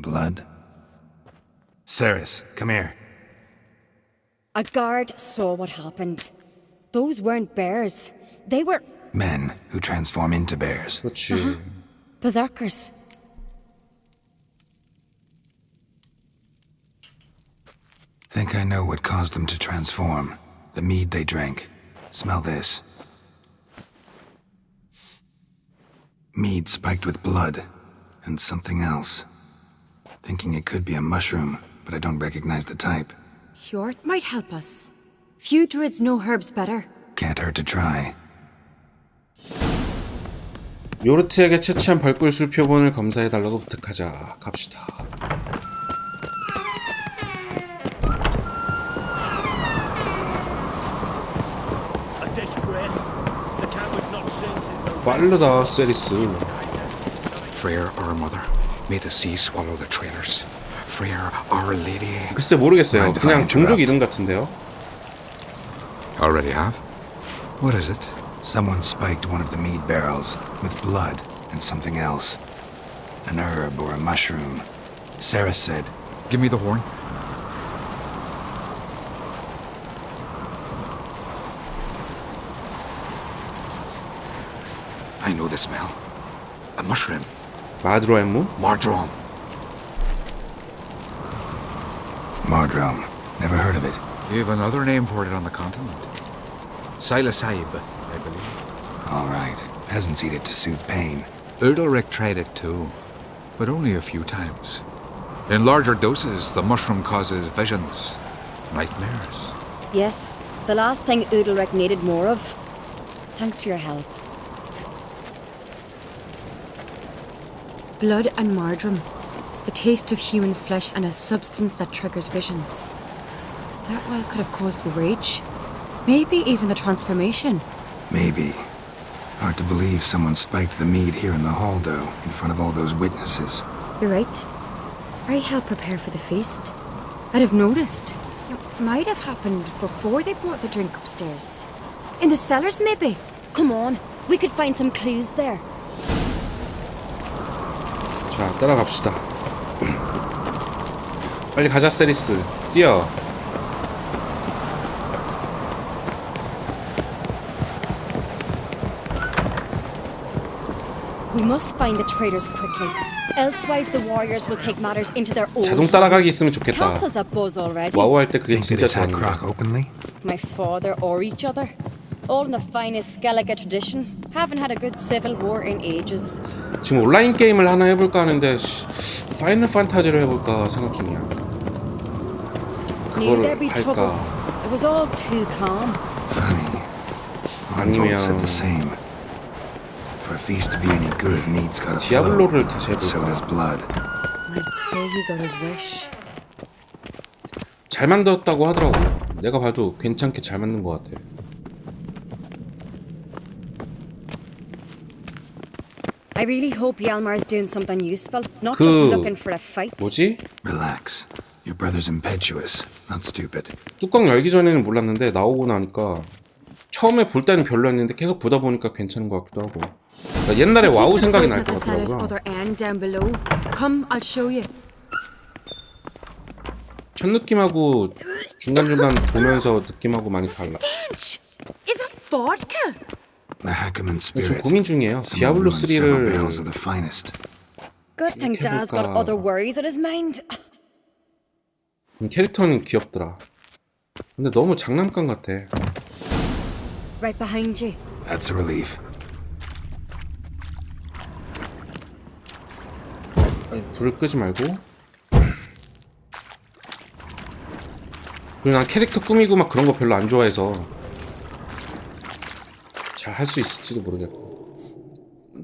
blood. Ceres, come here. A guard saw what happened. Those weren't bears. They were. Men who transform into bears. What you. Uh-huh. Berserkers. Think I know what caused them to transform. The mead they drank. Smell this. Mead spiked with blood and something else Thinking it could be a mushroom, but I don't recognize the type. Hjort might help us. Few druids know herbs better. Can't hurt to try. 요르트에게 채취한 벌꿀술 표본을 검사해달라고 부탁하자. 갑시다. A disgrace. The camp we've not seen since the 빠르다, 세리스. Freyr, our mother, may the sea swallow the traitors. Freyr, our lady. 글쎄 모르겠어요. Mind if I 그냥 종족 interrupt? 이름 같은데요. Already have? What is it? Someone spiked one of the mead barrels with blood and something else. An herb or a mushroom. Sarah said, Give me the horn. Adro mu? Mardrom. Mardrom. Never heard of it. You have another name for it on the continent. Silasaib, I believe. All right. Peasants eat it to soothe pain. Erdalric tried it too, but only a few times. In larger doses, the mushroom causes visions, nightmares. Yes, the last thing Udelrek needed more of. Thanks for your help. Blood and marjoram. The taste of human flesh and a substance that triggers visions. That well could have caused the rage. Maybe even the transformation. Maybe. Hard to believe someone spiked the mead here in the hall, though, in front of all those witnesses. You're right. I helped prepare for the feast. I'd have noticed. It might have happened before they brought the drink upstairs. In the cellars, maybe. Come on, we could find some clues there. 자, 따라갑시다. 빨리 가자, 세리스. 뛰어. We must find the traitors quickly. Elsewise, the warriors will take matters into their own 자동 따라가기. 있으면 좋겠다. Castle's a buzz already. 와우 할 때 그게 Think they'd 진짜 attack 좋았는데. Croc openly? My father or each other. All in the finest Skellige tradition. Haven't had a good civil war in ages. 지금 온라인 게임을 하나 해볼까 하는데 씨, 파이널 판타지를 해볼까 생각 중이야. Knew 그거를 there'd be trouble. 할까? It was all too calm. Funny. 아니면- Arnold said the same. For a feast to be any good, mead's gotta flow. 디아블로를 다시 So 해볼까? does blood. I'd say he got his wish. 잘 만들었다고 하더라고. 내가 봐도 괜찮게 잘 만든 것 같아. I really hope Yalmar's doing something useful, not 그- just looking for a fight. 뭐지? Relax. Your brother's impetuous, not stupid. 뚜껑 열기 전에는 몰랐는데 나오고 나니까 처음에 볼 때는 별로였는데 계속 보다 보니까 괜찮은 것 같기도 하고. 그러니까 옛날에 와우 생각이 날 것 같더라고요. 첫 느낌하고 중간중간 보면서 느낌하고 많이 달라. Is that vodka? 지금. 고민 중이에요. 디아블로 ruined several 3를 barrels of the finest. Good thing Dad's got other worries in his mind. 캐릭터는 귀엽더라. 근데 너무 장난감 같아. Right behind you. That's a relief. 아니, 불을 끄지 말고. 그리고 난 캐릭터 꾸미고 막 그런 거 별로 안 좋아해서 잘 할 수 있을지도 모르겠고.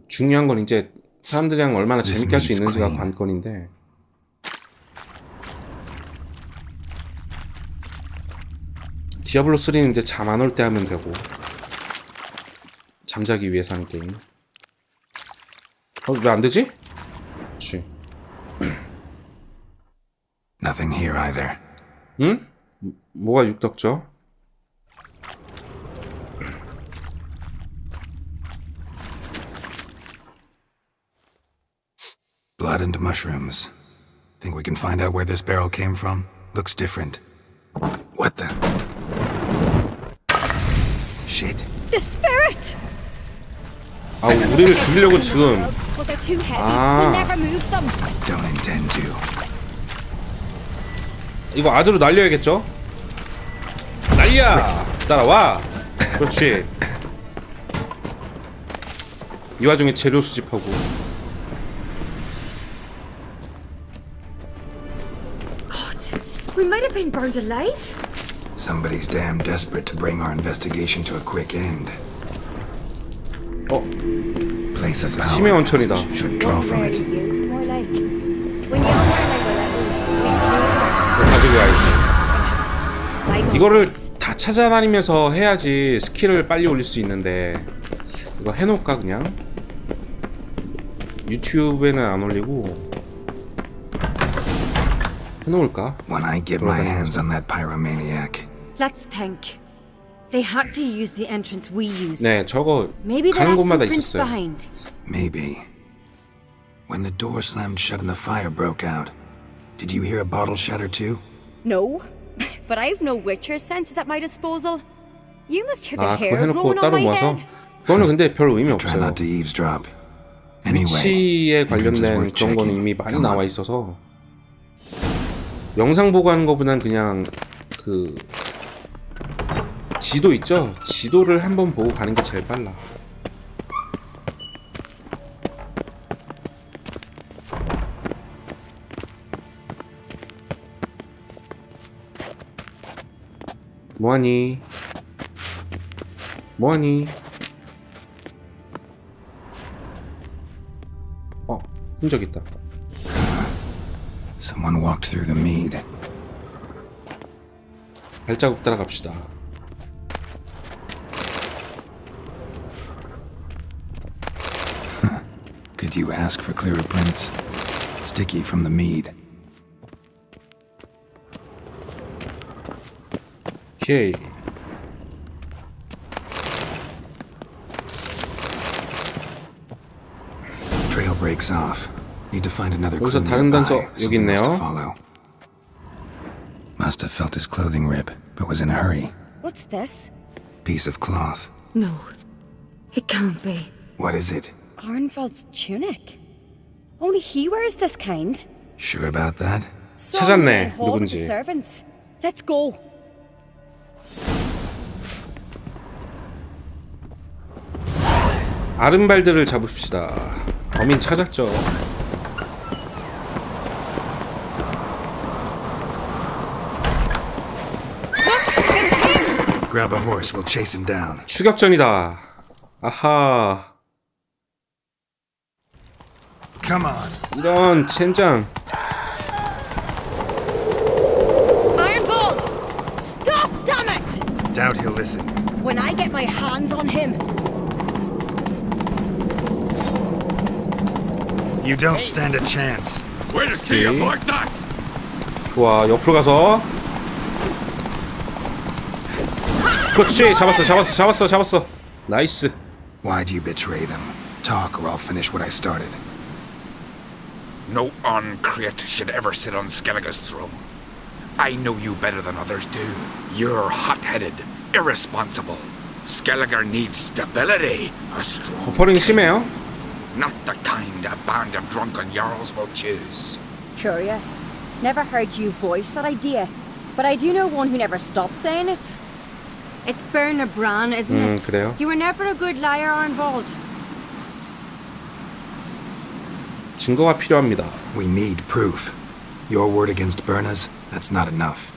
중요한 건 이제 사람들이랑 얼마나 재밌게 할 수 있는지가. 관건인데. 디아블로 3는 이제 잠 안 올 때 하면 되고. 잠자기 위해서 하는 게임. 어, 왜 안 되지? 그렇지. Nothing here either. 응? 뭐가 육덕죠? Blood and mushrooms. Think we can find out where this barrel came from? Looks different. What the? Shit. The spirit! 아 우리를 죽이려고 지금 But they're too heavy. Ah. We'll never move them. Don't intend to. 이거 아드로 날려야겠죠? 날려! 따라와! 그렇지 이 와중에 재료 수집하고 we might have been burned alive. Somebody's damn desperate to bring our investigation to a quick end. 어? Place of 심해 power 온천이다. should draw from it. used, more like. When like a level, 가지고 we clear. 이거를 다 찾아다니면서 해야지 스킬을 빨리 올릴 수 있는데 이거 해놓을까 그냥? 유튜브에는 안 올리고 해놓을까? When I get my hands on that pyromaniac, Let's think. They had to use the entrance we used. 네 저거 Maybe they 가는 have some 곳마다 prints 있었어요 behind. maybe. When the door slammed shut and the fire broke out, did you hear a bottle shatter too? No, but I've no Witcher senses at my disposal. You must hear the 아 그거 hair 해놓고 growing on 따로 my 모아서 head. 그거는 근데 별 의미 Try 없어요 not to eavesdrop. Anyway, 위치에 entrance is 관련된 worth 그런 거는 checking. 이미 많이 Come on. 나와 있어서 영상 보고 하는 거보단 그냥 그 지도 있죠? 지도를 한번 보고 가는 게 제일 빨라. 뭐하니? 뭐하니? 어, 흔적 있다. Someone walked through the mead. 발자국 따라갑시다. Could you ask for clearer prints? Sticky from the mead. 오케이. Trail breaks off. Need to find another 여기서 clue 다른 nearby. 단서 여기 Something else to 있네요. follow. Must have felt his clothing rip, but was in a hurry. What's this? Piece of cloth. No, it can't be. What is it? Arnvald's tunic. Only he wears this kind. Sure about that? 찾았네, Some hold with the 누군지. servants. Let's go. 아른발드를 잡읍시다. 범인 찾았죠. Grab a horse, we'll chase him down. 추격전이다. 아하. Come on. 이런 젠장. Ironbolt! Stop, damn it! Doubt he'll listen. When I get my hands on him, You don't stand a chance. Way to see Okay. him like that! 좋아, 옆으로 가서. 그렇지, 잡았어, 잡았어, 잡았어, 잡았어. 나이스. Why'd you betray them? Talk, or I'll finish what I started. No uncreate should ever sit on Skellige's throne. I know you better than others do. You're hot-headed, irresponsible. Skellige needs stability, a strong 버퍼링 심해요. not the kind a band of drunken jarls will choose. curious. Never heard you voice that idea, but I do know one who never stops saying it. It's Bernard Bran, isn't 음, it? 그래요. You were never a good liar, Arnvald. 증거가 필요합니다. We need proof. Your word against Berna's? That's not enough.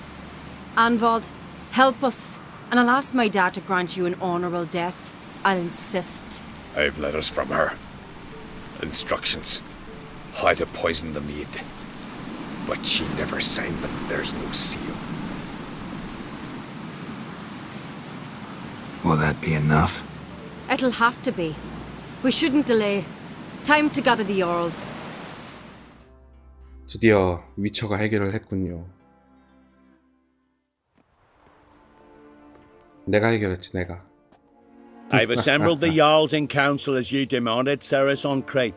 Arnvald, help us. And I'll ask my dad to grant you an honourable death. I'll insist. I've letters from her. Instructions. How to poison the mead. But she never signed them. There's no seal. Will that be enough? It'll have to be. We shouldn't delay. Time to gather the Earls. 드디어 위쳐가 해결을 했군요. 내가 해결했지, 내가. I've assembled the Jarls in council as you demanded, Ceres on Crate.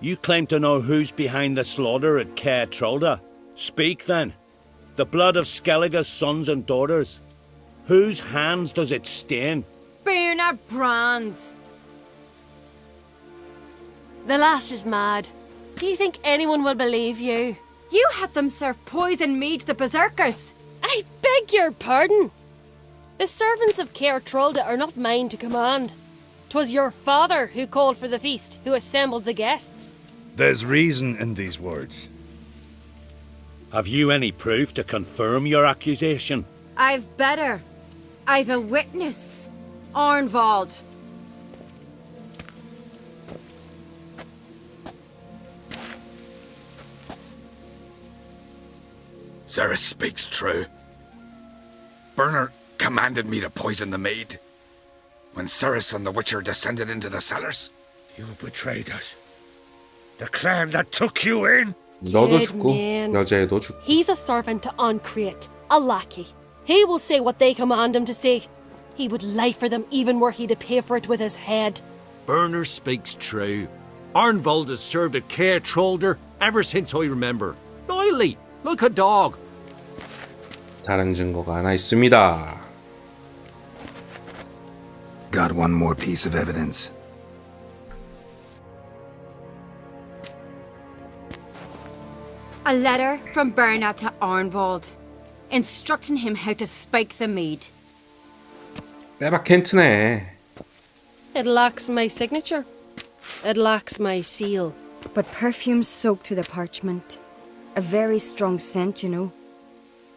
You claim to know who's behind the slaughter at Caer Trolda. Speak then. The blood of Skellige's sons and daughters. Whose hands does it stain? Bernard Brands! The lass is mad. Do you think anyone will believe you? You had them serve poison mead to the berserkers! I beg your pardon. The servants of Caer Trolda are not mine to command. 'Twas your father who called for the feast, who assembled the guests. There's reason in these words. Have you any proof to confirm your accusation? I've better. I've a witness. Arnvald. Ceres speaks true. Bernard commanded me to poison the maid. When Ceres and the Witcher descended into the cellars, You betrayed us. The clan that took you in? 너도 Dead 죽고 man. 여자애도 죽고 He's a servant to Ancreate, a lackey. He will say what they command him to say. He would lie for them even were he to pay for it with his head. Burner speaks true. Arnvold has served at Care Trolder ever since I remember. Loyally, like a dog. 다른 증거가 하나 있습니다. Got one more piece of evidence. A letter from Bernard to Arnvald, instructing him how to spike the mead. 빼박 켄트네. It lacks my signature. It lacks my seal. But perfume soaked through the parchment. A very strong scent, you know.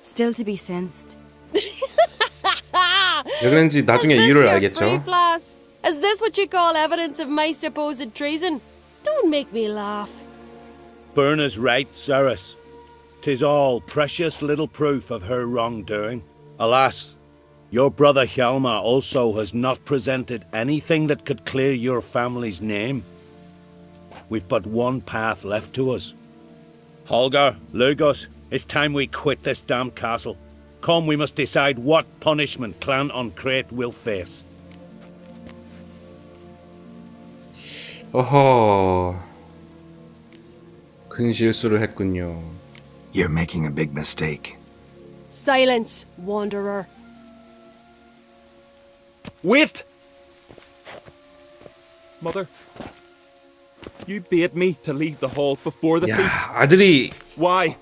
Still to be sensed. 왜 그런지 나중에 Is this 이유를 your 알겠죠. proof, lass? Is this what you call evidence of my supposed treason? Don't make me laugh. Berna's right, Ceres. Tis all precious little proof of her wrongdoing. Alas, your brother Hjalmar also has not presented anything that could clear your family's name. We've but one path left to us. Holger, Lugos, it's time we quit this damned castle. Come, we must decide what punishment Clan Uncrate will face. 어허. 큰 실수를 했군요. You're making a big mistake. Silence, wanderer. Wait! Mother, you bade me to leave the hall before the 야, feast. 아들이 Why?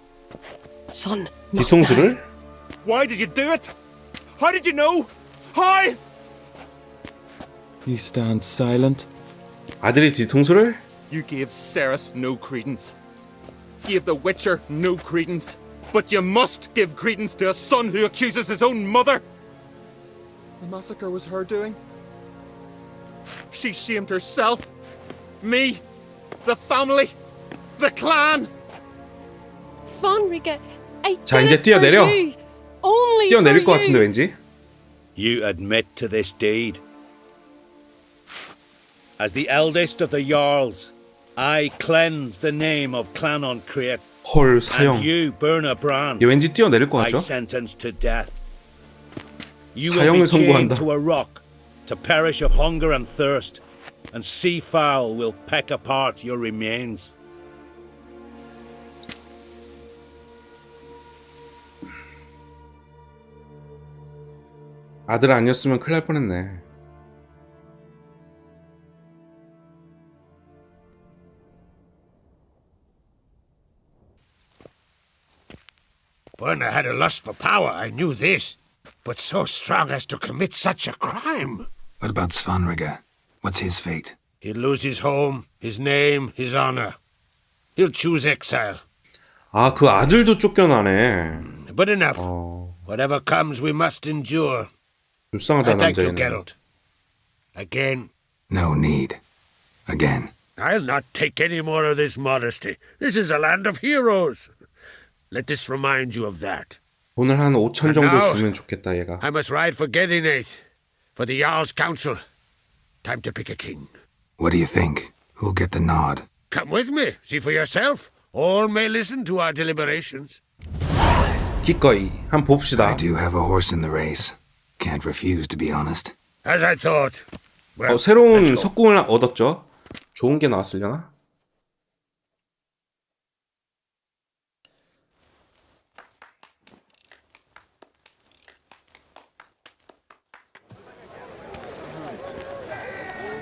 Son, 뒤통수를? Why did you do it? How did you know? How? You stand silent. 아들이 뒤통수를? You gave Ceres no credence. Gave the Witcher no credence. But you must give credence to a son who accuses his own mother. The massacre was her doing. She shamed herself, me, the family, the clan. Svanrika, I 자, did 이제 it for 뛰어내려. you. Only 뛰어내릴 for 것 같은데 you. 왠지? You admit to this deed. As the eldest of the Jarls, I cleanse the name of Clan Uncreate, 헐 사형. and you, Berna Bran, 얘 왠지 뛰어내릴 것 I 같죠? sentence to death. You will 사형을 be chained 선고한다. to a rock to perish of hunger and thirst, and sea fowl will peck apart your remains. 아들 아니었으면 큰일 날 뻔했네. Berna had a lust for power, I knew this, but so strong as to commit such a crime. What about Svanrigga? What's his fate? He'll lose his home, his name, his honor. He'll choose exile. 아, 그 아들도 쫓겨나네. But enough. 어, Whatever comes, we must endure. 불쌍하다 I thank you, 남자애는. Geralt. Again, No need. Again. I'll not take any more of this modesty. This is a land of heroes. Let this remind you of that. 돈을 한 5천 정도 now- 주면 좋겠다 얘가. I must ride for Gedinate, for the Jarl's council. Time to pick a king. What do you think? Who'll get the nod? Come with me, see for yourself. All may listen to our deliberations. 기꺼이 한번 봅시다. I do have a horse in the race. Can't refuse, to be honest. As I thought. Well, 어, 새로운 let's go. 석궁을 얻었죠. 좋은 게 나왔으려나?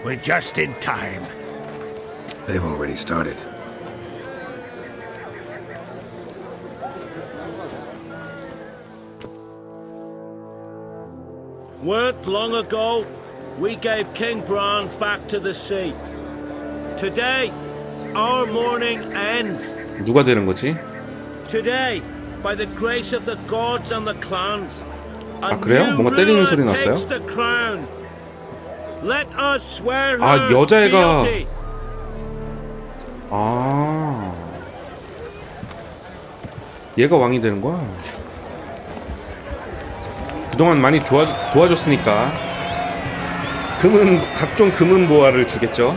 We're just in time. They've already started. Weren't long ago, we gave King Bran back to the sea. Today, our mourning ends. 누가 되는 거지? Today, by the grace of the gods and the clans, a 아, 그래요? new 뭔가 때리는 ruler 소리 났어요? takes the crown. 아, 여자애가-. 아. 얘가 왕이 되는 거야? 그동안 많이 도와, 도와줬으니까 금은 각종 금은 보화를 주겠죠.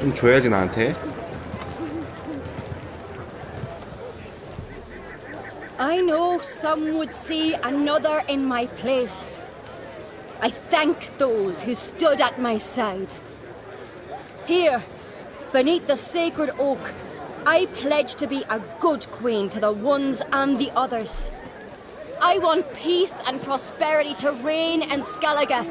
좀 줘야지 나한테. I know some would see another in my place. I thank those who stood at my side. Here, beneath the sacred oak, I pledge to be a good queen to the ones and the others. I want peace and prosperity to reign in Skellige.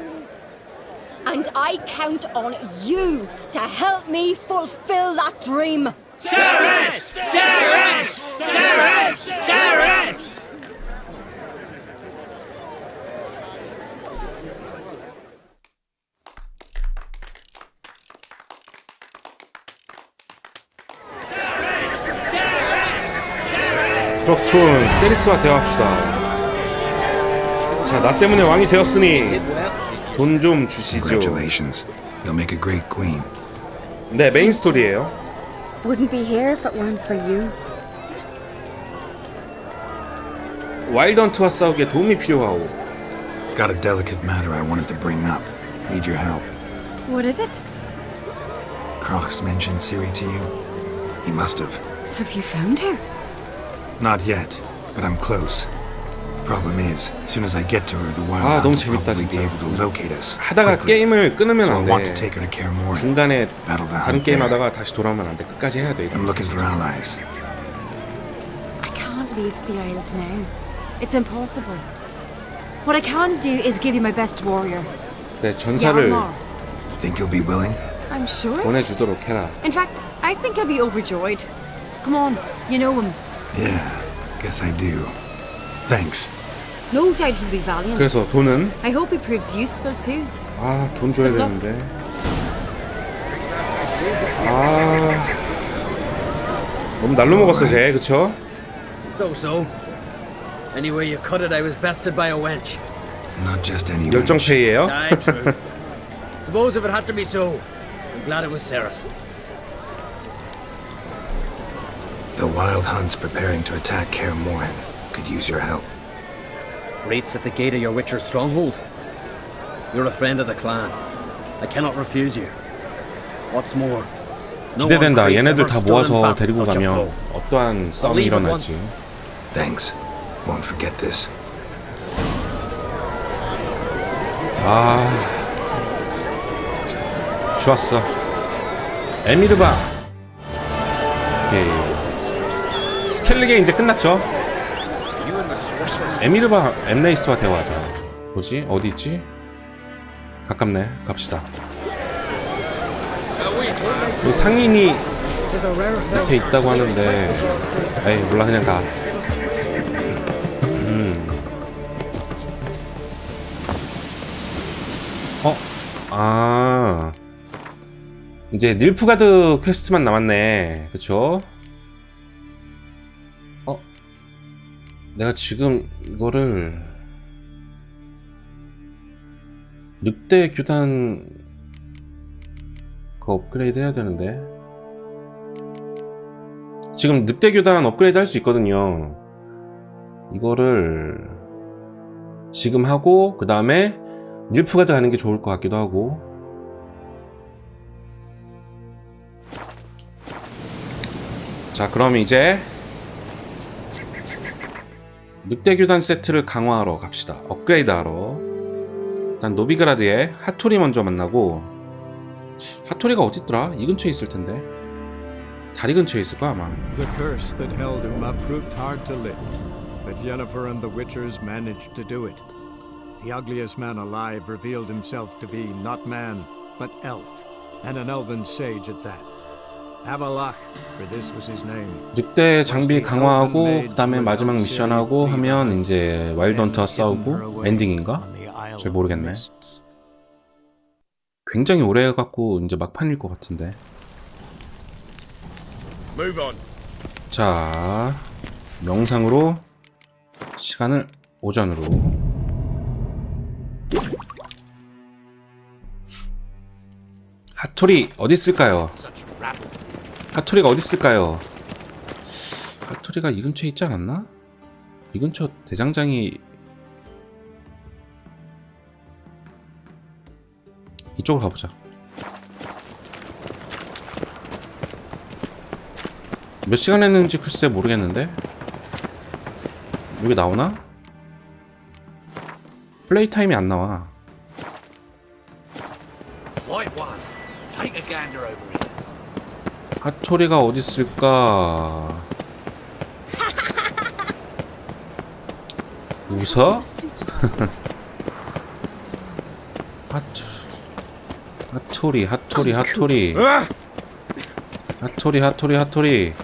And I count on you to help me fulfill that dream. Ceres! Ceres! Ceres! Ceres! 그 렇군. 세리스와 대화합시다. 자, 나 때문에 왕이 되었으니 돈 좀 주시죠. Congratulations. You'll make a great queen. 네, 메인 스토리예요. Wouldn't be here if it weren't for you. 와일드 헌트와 싸우기에 도움이 필요하오. Got a delicate matter I wanted to bring up. Need your help. What is it? Kroch's mentioned Siri to you? He must have. Have you found her? Not yet, but I'm close. Problem is, as soon as I get to her, the wild 아, 너무 hunt will 재밌다, probably be 진짜. able to locate us. 하다가 quickly. 게임을 끊으면 So I 안 want to 돼. take her to Kaer Morhen. 중간에 Battle the 다른 hunt 게임 there. 하다가 다시 돌아오면 안 돼. 끝까지 해야 돼. 이거. I'm looking for allies. I can't leave the Isles now. It's impossible. What I can do is give you my best warrior. 네, 전사를 Hjalmar. Think you'll be willing? I'm sure. 보내주도록 해라. In fact, I think he'll be overjoyed. Come on, you know him. Yeah, guess I do. Thanks. No doubt he'll be valiant. 그래서 돈은 I hope he proves useful too. 아, 돈 줘야 Good luck. 되는데. 아. 너무 날로 먹었어, 쟤. 그쵸? So so. Any way you cut it, I was bested by a wench. Not just any 열정 wench. 페이예요. Aye, true. Suppose if it had to be so, I'm glad it was Ceres. The wild hunt's preparing to attack Kaer Morhen. Could use your help. Rates at the gate of your Witcher's stronghold. You're a friend of the clan. I cannot refuse you. What's more, no one 기대된다. creates 얘네들 ever 다 stood in 모아서 battle 데리고 such a 가면 foe. 어떠한 싸움이 leave at 일어날지. once. Thanks. Won't forget this. 아. 좋았어. 에미르바. 오케이. 스켈리게 이제 끝났죠? 에미르바 엠레이스와 대화하자. 뭐지? 어디 있지? 가깝네. 갑시다. 여기 상인이 밑에 있다고 하는데 에이 몰라 그냥 가. 음. 어? 아. 이제 닐프가드 퀘스트만 남았네. 그쵸? 내가 지금 이거를 늑대 교단 그 업그레이드 해야 되는데. 지금 늑대 교단 업그레이드 할 수 있거든요. 이거를 지금 하고 그 다음에 닐프가드 가는 게 좋을 것 같기도 하고. 자 그럼 이제 늑대 교단 세트를 강화하러 갑시다 업그레이드 하러 일단 노비그라드에 하토리 먼저 만나고 하토리가 어딨더라? 이 근처에 있을 텐데 다리 근처에 있을 거야 아마 The curse that held Uma proved hard to lift, but Yennefer and the Witchers managed to do it. The ugliest man alive revealed himself to be not man, but elf, and an elven sage at that. 늑대 장비 강화하고 그 다음에 마지막 미션하고 하면 이제 와일드 헌터와 싸우고 엔딩인가? 잘 모르겠네. 굉장히 오래 해갖고 이제 막판일 것 같은데. 자, 명상으로 시간을 오전으로. 핫토리 어디 있을까요? 핫토리가 어디 있을까요? 핫토리가 이 근처에 있지 않았나? 이 근처 대장장이 이쪽으로 가보자. 몇 시간 했는지 글쎄 모르겠는데 여기 나오나? 플레이 타임이 안 나와. White one, take a gander over here. 사초리가 어디 있을까? 웃어? 하초 하초리 하초리. 하초리 하초리 하초리. 하초리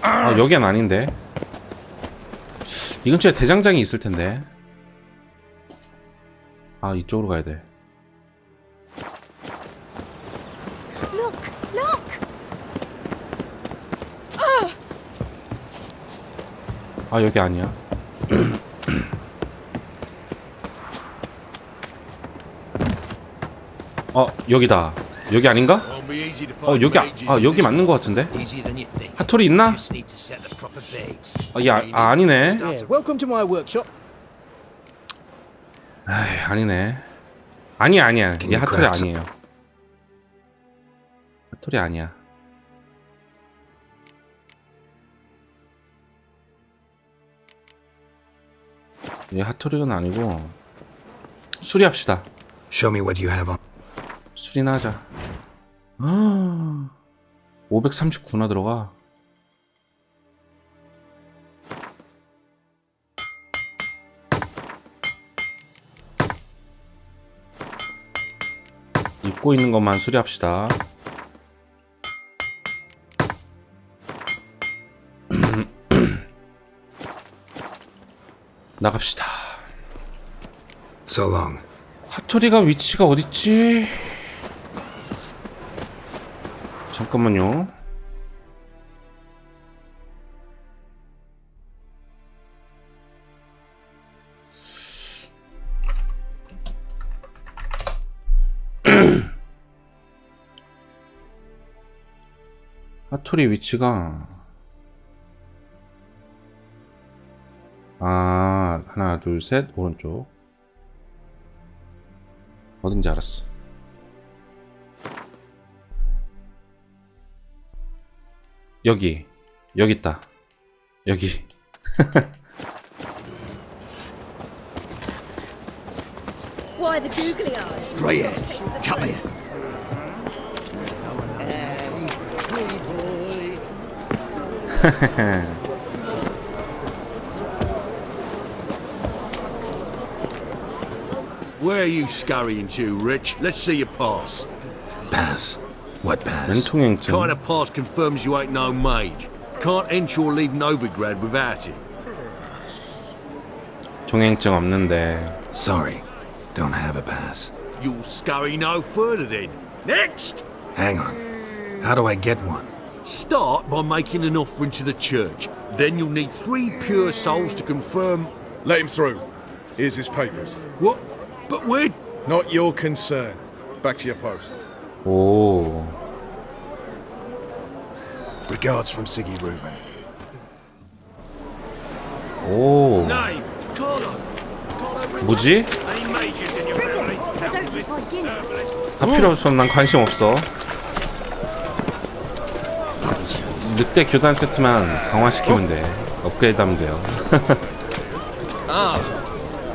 아 여긴 아닌데. 이 근처에 대장장이 있을 텐데 아 이쪽으로 가야 돼! 아 여기 아니야 어 여기다 여기 아닌가? 어 여기 아, 아 여기 맞는 것 같은데. 핫토리 있나? Bait. 아, 이 아, 아 아니네. 에이, 아니네 아니야 아니야 얘 craft 아니에요 핫토리 아니야 얘 핫토리는 아니고 수리합시다 Show me what you have on. 수리나 하자 아, 539나 들어가 입고 있는 것만 수리합시다 나갑시다 So long. 핫토리가 위치가 어딨지? 잠깐만요. 핫토리 위치가 아 하나 둘 셋 오른쪽 어딘지 알았어. 여기 여기 있다. 여기. Why the googly eyes? Straight edge. Come here. Where are you scurrying to, Rich? Let's see your pass. Pass. What pass? 왼통행증. Kind of pass confirms you ain't no mage. Can't enter or leave Novigrad without it. 통행증 없는데. Sorry. Don't have a pass. You'll scurry no further then. Next! Hang on. How do I get one? Start by making an offering to the church. Then you'll need three pure souls to confirm. Let him through. Here's his papers. What? But we're. Not your concern. Back to your post. 오. Regards from Siggy Reuven. 오. 뭐지? 다 필요 없어. 난 관심 없어. 늑대 교단 세트만 강화시키면 돼. 업그레이드 하면 돼요.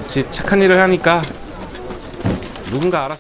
역시 착한 일을 하니까 누군가 알아서.